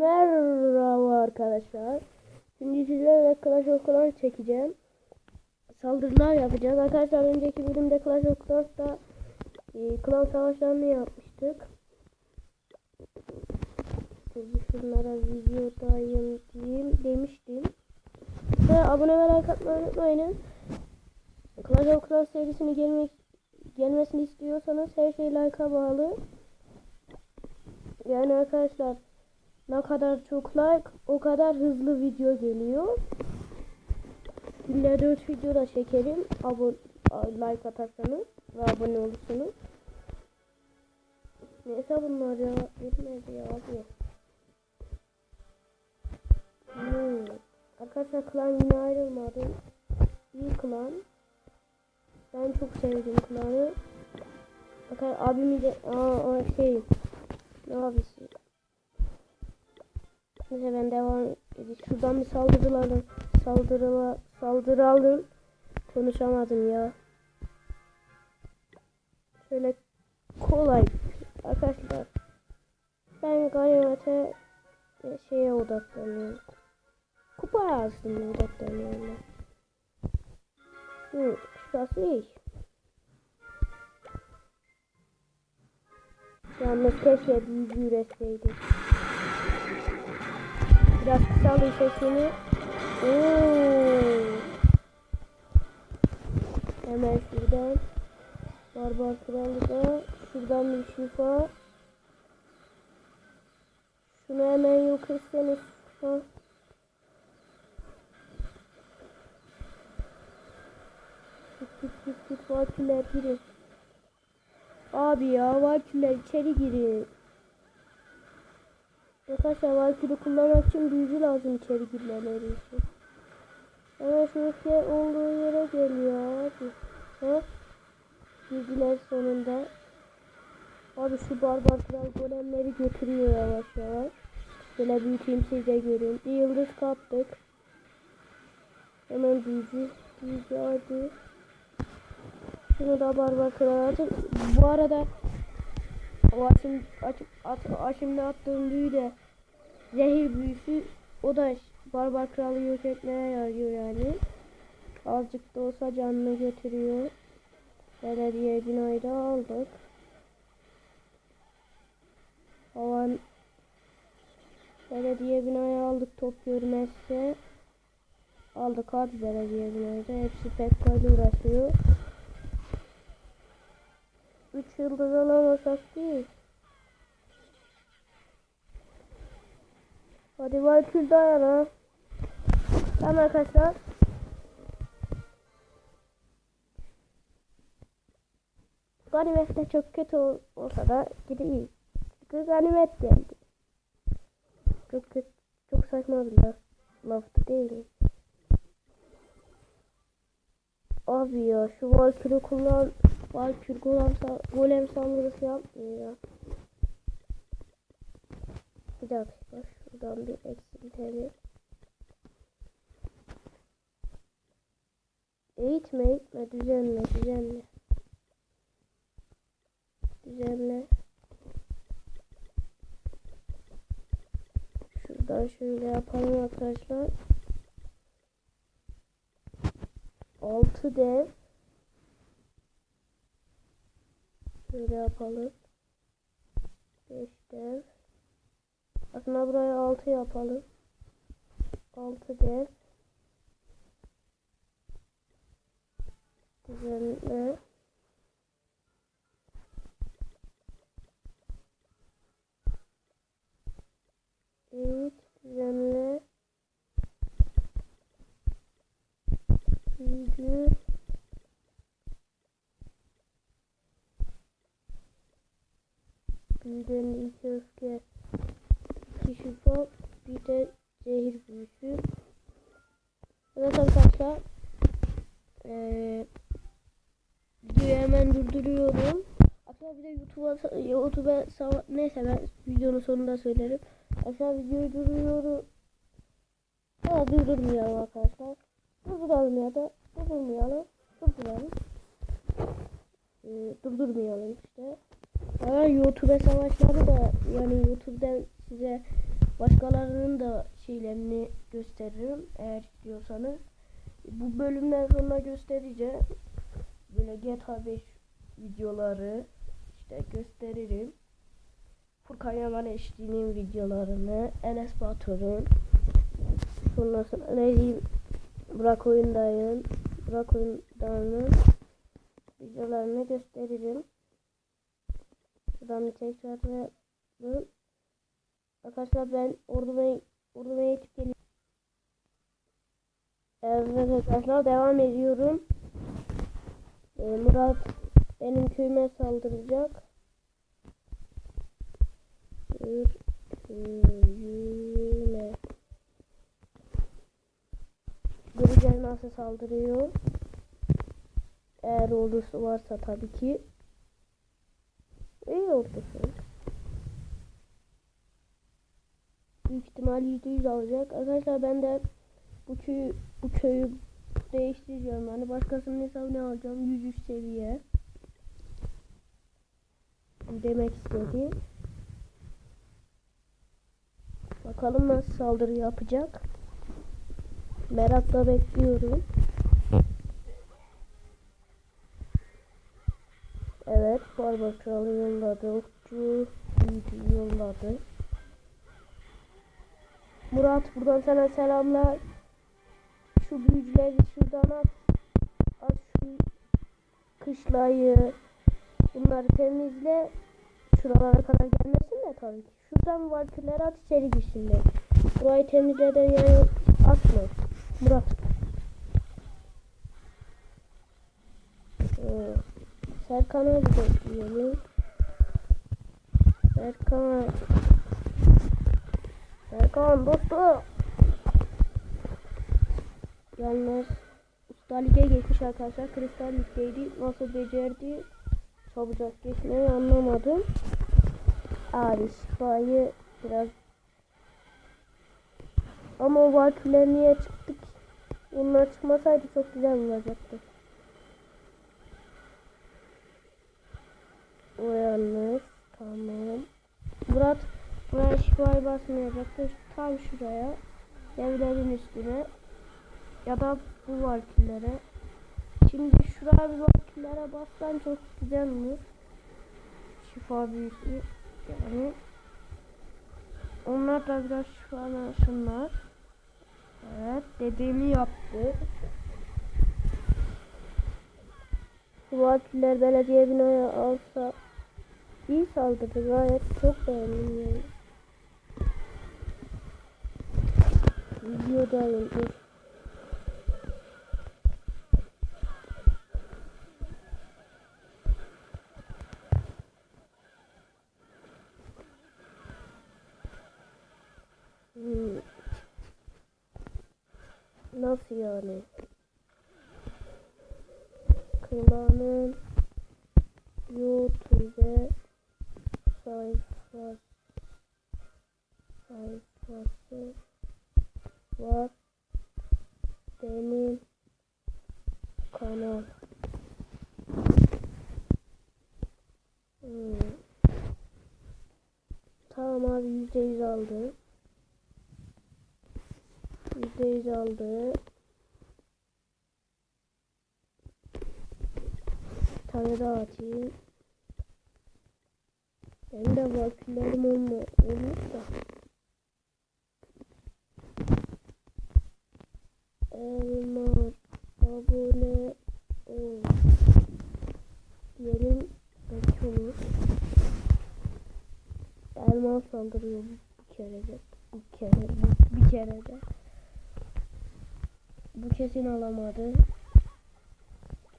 Merhaba arkadaşlar. Şimdi sizlerle Clash of Clans çekeceğim. Saldırılar yapacağız. Arkadaşlar önceki bölümde Clash of Clans'ta e, klan savaşlarını yapmıştık. Şimdi şunlara videodayım diyeyim demiştim. Ve abone ve like atmayı unutmayın. Clash of Clans serisini gelmek gelmesini istiyorsanız her şey like'a bağlı. Yani arkadaşlar ne kadar çok like o kadar hızlı video geliyor. Günde 4 video da çekerim. Abone like atarsanız ve abone olursanız. Neyse bunlar ya. Yetmedi ya abi. Hmm. Arkadaşlar klan yine ayrılmadı. İyi klan. Ben çok sevdim klanı. Bakın abimi de aa, aa şey ne abisi Neyse ben devam edeyim. Şuradan bir saldırılalım. Saldırıla, saldıralım. Konuşamadım ya. Şöyle kolay. Arkadaşlar. Ben ganimete şeye odaklanıyorum. Kupa aslında odaklanıyorum. Hı, şurası iyi. Yalnız keşke büyücü üretseydi. Biraz kısalım sesini. Oo. Hemen şuradan. Barbar kralıda. Şuradan bir şifa. Şunu hemen yok etseniz. Ha. Git git git git vakiler girin. Abi ya vakiler içeri girin. Arkadaşlar Valkyrie kullanmak için büyücü lazım içeri girmeleri için. Ama şu ülke olduğu yere geliyor abi. Ha? Girdiler sonunda. Abi şu barbar kral golemleri götürüyor yavaş yavaş. Şöyle büyüteyim siz de görün. Bir yıldız kaptık. Hemen büyücü. Büyücü hadi. Şunu da barbar kral atın. Bu arada o açım, açım, at, açımda attığım büyü de zehir büyüsü o da barbar kralı yok etmeye yarıyor yani. Azıcık da olsa canını götürüyor. Belediye binayı da aldık. Havan belediye binayı aldık top görmezse aldık hadi belediye binayı da hepsi pek böyle uğraşıyor. 3 yıldız alamasak değil. Hadi Valkür dayan ha. Tamam arkadaşlar. Ganimet de çok kötü ol- olsa da gideyim. Çünkü ganimet geldi. Çok kötü, çok saçma bir laf, laftı değil? Abi ya şu Valkür'ü kullan Valkür golem, golem saldırısı yapmıyor ya. Bir dakika şuradan bir eksiltelim. Eğitme eğitme düzenle düzenle. Düzenle. Şuradan şöyle yapalım arkadaşlar. 6 dev. Şöyle yapalım. 5 dev. Aslında buraya 6 yapalım. 6 dev. Düzenle. Evet, düzenle. Büyücü. Büyüden iki öfke. İki şifa. Bir de zehir büyüsü. Evet arkadaşlar. Ee, videoyu hemen durduruyorum. Aslında bir de YouTube'a YouTube'a neyse ben videonun sonunda söylerim. Aşağı videoyu duruyorum. Ya durdurmayalım arkadaşlar. Durduralım ya da durdurmayalım. Durduralım. Ee, durdurmayalım işte. Ama YouTube savaşları da yani YouTube'dan size Başkalarının da şeylerini gösteririm eğer istiyorsanız. Bu bölümden sonra göstereceğim. Böyle GTA 5 videoları işte gösteririm. Furkan Yaman Eşli'nin videolarını, Enes Batur'un, sonrasında ne diyeyim, Burak Oyunday'ın, Burak Oyunday'ın videolarını gösteririm. Şuradan bir tekrarlayalım. Arkadaşlar ben orduma, orduma eğitip geliyorum. Evet arkadaşlar devam ediyorum. Ee, Murat benim köyüme saldıracak. Köyüme. Göreceğiz nasıl saldırıyor. Eğer ordusu varsa tabii ki. İyi ordusu. Büyük ihtimal %100 alacak. Arkadaşlar ben de bu köyü, bu köyü değiştireceğim. Yani başkasının hesabını alacağım. 103 seviye. Demek istedi. Bakalım nasıl saldırı yapacak. Merakla bekliyorum. Evet, Barbar yolladı. Okçu yolladı. Murat buradan sana selamlar. Şu büyücüleri şuradan at. At şu kışlayı. Bunları temizle. Şuralara kadar gelmesin de tabii ki. Şuradan valkürleri at içeri girsinler. Burayı temizleden yani atma. Murat. Ee, Serkan'a bekleyelim. Serkan. Serkan dostum. Yalnız Usta Lig'e geçmiş arkadaşlar. Kristal Lig'deydi. Nasıl becerdi? Çabucak geçmeyi anlamadım. Abi şifayı biraz ama o vakitler niye çıktık? Onlar çıkmasaydı çok güzel olacaktı. O yalnız tamam. Murat buraya şifayı basmayacaktı. Tam şuraya. Evlerin üstüne. Ya da bu vakillere. Şimdi şuraya bir vakillere bassan çok güzel olur. Şifa büyüsü. Yani onlar da biraz şifalasınlar. Evet dediğimi yaptı. Vakiller belediye binaya alsa iyi saldırdı gayet çok beğendim yani. Videodayım. Dur. Nasıl yani? Klanın YouTube sayfası sayfası var. Benim kanal. Hmm. Tamam abi %100 aldım. %100 aldı. tane daha atayım. Ben de vakilerim olma, olursa. Elmar abone ol. Diyelim belki olur. Elmas saldırıyor bir kere de. Bir kere de. Bir kere de. Kesin alamadı.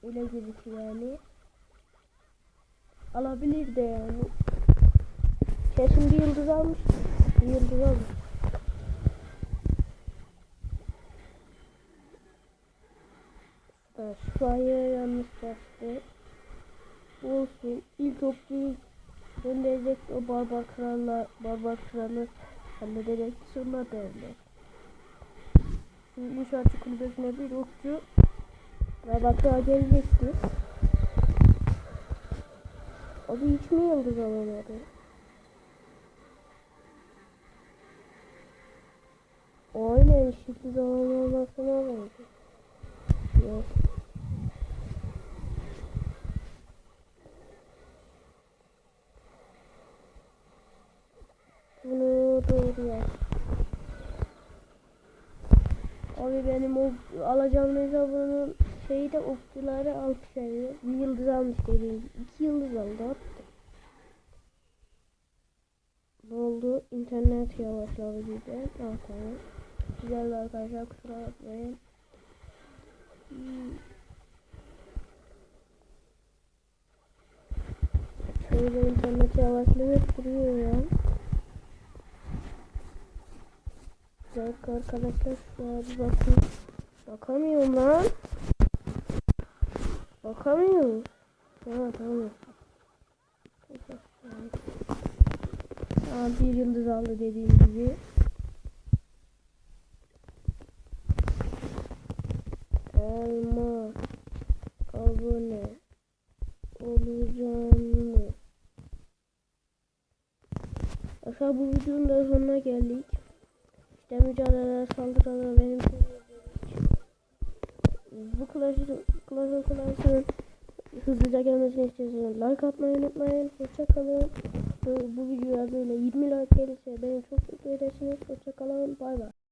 Öyle gözüküyor yani. Alabilir de yani. Kesin bir yıldız almış. Bir yıldız almış. Evet, şifaya yanlış bastı. Olsun. İlk okçuyu gönderecek o barbar kralla barbar kralı halledecek sonra derler bu şartı kulübesine bir okçu Rabak'a gelecekti. O da hiç mi yıldız alamadı? Aynen yıldız alamamasına verdi. Yok. Benim o alacağım hesabının şeyi de okçuları alkışlıyor. Bir yıldız almış dediğim gibi. İki yıldız aldı attı. Ne oldu? İnternet yavaşladı birden. Ah tamam. Güzel arkadaşlar kusura bakmayın. Şöyle internet yavaşlayıp duruyor ya. Bir dakika arkadaşlar şuraya bir bakayım. Bakamıyorum lan. Bakamıyorum. Ha tamam. Aa, bir yıldız aldı dediğim gibi. Elma abone olacağım mı? Aşağı bu videonun da sonuna geldik. İşte mücadeleler, saldırılar benim bu Clash'ın Clash of Clans'ın hızlıca gelmesini istiyorsanız like atmayı unutmayın. Hoşçakalın. Bu videoya böyle 20 like gelirse beni çok mutlu edersiniz. Hoşçakalın. Bay bay.